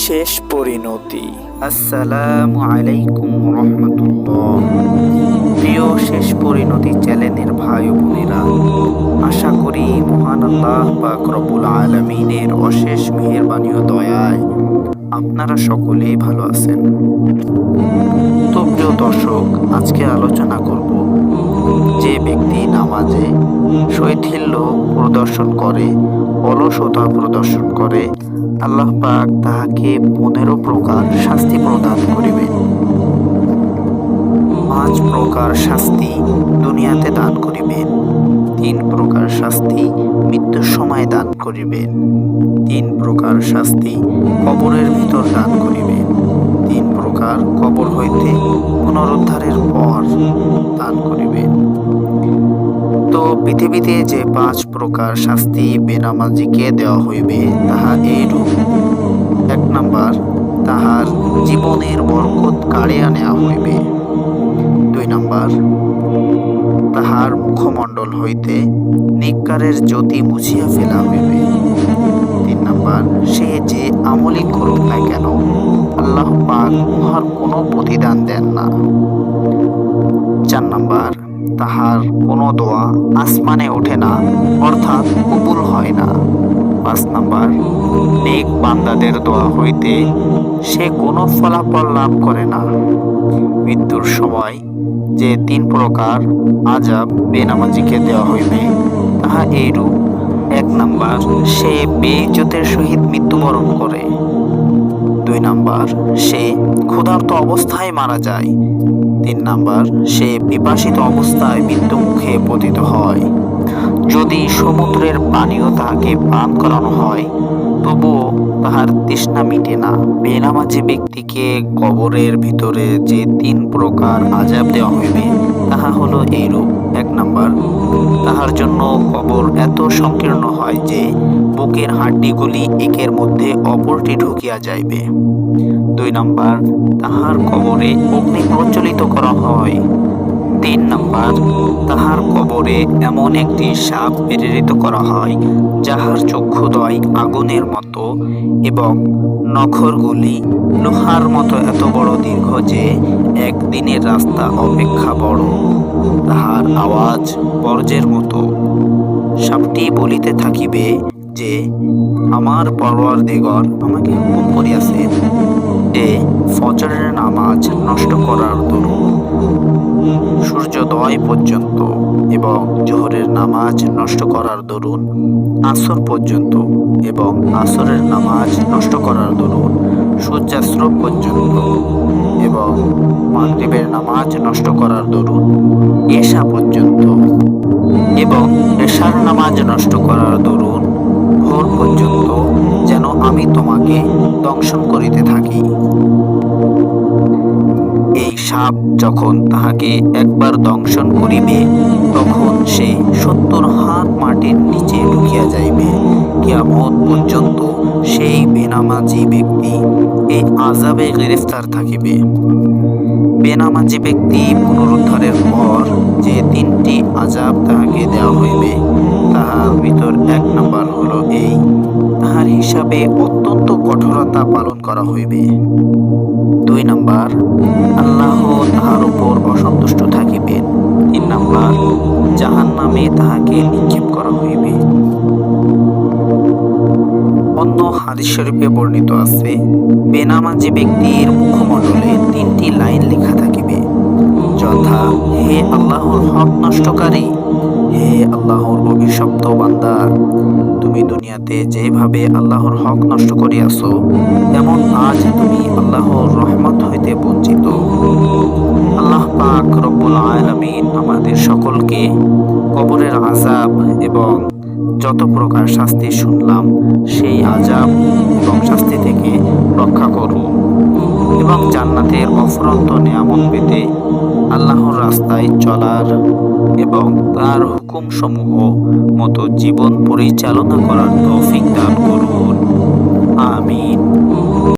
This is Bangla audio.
শেষ পরিণতি। আসসালামু আলাইকুম রহমতুল্লাহ। প্রিয় শেষ পরিণতি চ্যানেলের ভাই বোনেরা, আশা করি মহান আল্লাহ পাক রব্বুল আলমিনের অশেষ মেহেরবানি ও দয়ায় আপনারা সকলেই ভালো আছেন। তো প্রিয় দর্শক, আজকে আলোচনা করব যে ব্যক্তি নামাজে শৈথিল্য প্রদর্শন করে, অলসতা প্রদর্শন করে আল্লাহ পাক তাহাকে পনেরো প্রকার শাস্তি প্রদান করিবেন। পাঁচ প্রকার শাস্তি দুনিয়াতে দান করিবেন। তিন প্রকার শাস্তি মৃত্যুর সময় দান করিবেন। তিন প্রকার শাস্তি কবরের ভিতর দান করিবেন। তিন প্রকার কবর হইতে পুনরুদ্ধারের পর দান করিবেন। তো পৃথিবীতে যে পাঁচ প্রকার শাস্তি বেনামাজিকে দেওয়া হইবে, তাহা এইরূপ। এক নাম্বার, তাহার জীবনের বরকত কাড়িয়া নেওয়া হইবে। দুই নাম্বার, তাহার মুখমণ্ডল হইতে নিকারের জ্যোতি মুছিয়া ফেলা হইবে। তিন নাম্বার, সে যে আমলি করুক না কেন, আল্লাহ পাক উহার কোনো প্রতিদান দেন না। চার নাম্বার তাহার কোনো দোয়া আসমানে ওঠে না, অর্থাৎ কবুল হয় না। পাঁচ নাম্বার, নেক বান্দাদের দোয়া হইতে সে কোনো ফলাফল লাভ করে না। মৃত্যুর সময় যে তিন প্রকার আজাব বেনামাজিকে দেওয়া হইবে, তাহা এইরূপ। এক নাম্বার, সে বেইজ্জতের সহিত মৃত্যুবরণ করে। দুই নাম্বার, সে ক্ষুধার্ত অবস্থায় মারা যায়। তিন নাম্বার, সে বিপাসিত অবস্থায় মৃত্যু মুখে পতিত হয়। যদি সমুদ্রের পানীয় তাহাকে পান করানো হয় তবুও তাহার তৃষ্ণা মিটে না। বেনামাজি ব্যক্তিকে কবরের ভিতরে যে তিন প্রকার আজাব দেওয়া হইবে, তাহা হলো এইরূপ। এক নাম্বার, তাহার জন্য কবর এত সংকীর্ণ হয় যে বুকের হাড্ডিগুলি একের মধ্যে অপরটি ঢুকিয়া যাইবে। দুই নাম্বার, তাহার কবরে অগ্নি প্রচলিত করা হয়। তিন নাম্বার, তাহার কবরে এমন একটি সাপ প্রেরিত করা হয়, যাহার চক্ষুদয় আগুনের মতো এবং নখরগুলি লোহার মতো এত বড় দীর্ঘ যে একদিনের রাস্তা অপেক্ষা বড়। তাহার আওয়াজ বর্জ্যের মতো। সাপটি বলিতে থাকিবে যে, আমার পরওয়ার দিগর আমাকে হুকুম করিয়াছেন যে, ফজরের নামাজ নষ্ট করার দরুন সূর্যোদয় পর্যন্ত এবং জোহরের নামাজ নষ্ট করার দরুন, আসর পর্যন্ত এবং আসরের নামাজ নষ্ট করার দরুন সূর্যাস্ত্র পর্যন্ত এবং মাগরিবের নামাজ নষ্ট করার দরুন এশা পর্যন্ত এবং এশার নামাজ নষ্ট করার দরুন, ভোর পর্যন্ত যেন আমি তোমাকে দংশন করিতে থাকি। সাপ যখন তাহাকে একবার দংশন করিবে, তখন সে সত্তর হাত মাটির নিচে ঢুকিয়া যাইবে। কিয়ামত পর্যন্ত সেই বেনামাজি ব্যক্তি এই আজাবে গ্রেফতার থাকিবে। বেনামাজি ব্যক্তি পুনরুদ্ধারের পর যে তিনটি আজাব তাহাকে দেওয়া হইবে, তাহার ভিতর এক নম্বর হলো এই। তাহার হিসাবে অত্যন্ত কঠোরতা পালন করা হইবে। দুই নাম্বার, আল্লাহ তাহার উপর অসন্তুষ্ট থাকিবেন তিন নাম্বার জাহান নামে তাহাকে নিক্ষেপ করা হইবে। অন্য হাদিস শরীফে বর্ণিত আছে, বেনামাজি ব্যক্তির মুখমণ্ডলে তিনটি লাইন লেখা থাকিবে। যথা, হে আল্লাহর হক নষ্টকারী হে আল্লাহর অভিশপ্ত বান্দা, তুমি দুনিয়াতে যেভাবে আল্লাহর হক নষ্ট করিয়াছ তেমন আজ তুমি আল্লাহর রহমত হইতে বঞ্চিত। আল্লাহ পাক রব্বুল আলামিন আমাদের সকলকে কবরের আজাব এবং যত প্রকার শাস্তি শুনলাম, সেই আজাব এবং শাস্তি থেকে রক্ষা করুন এবং জান্নাতের অফরন্ত নিয়ামত পেতে আল্লাহর রাস্তায় চলার এবং তার হুকুমসমূহ মতো জীবন পরিচালনা করার তৌফিক দান করুন। আমিন।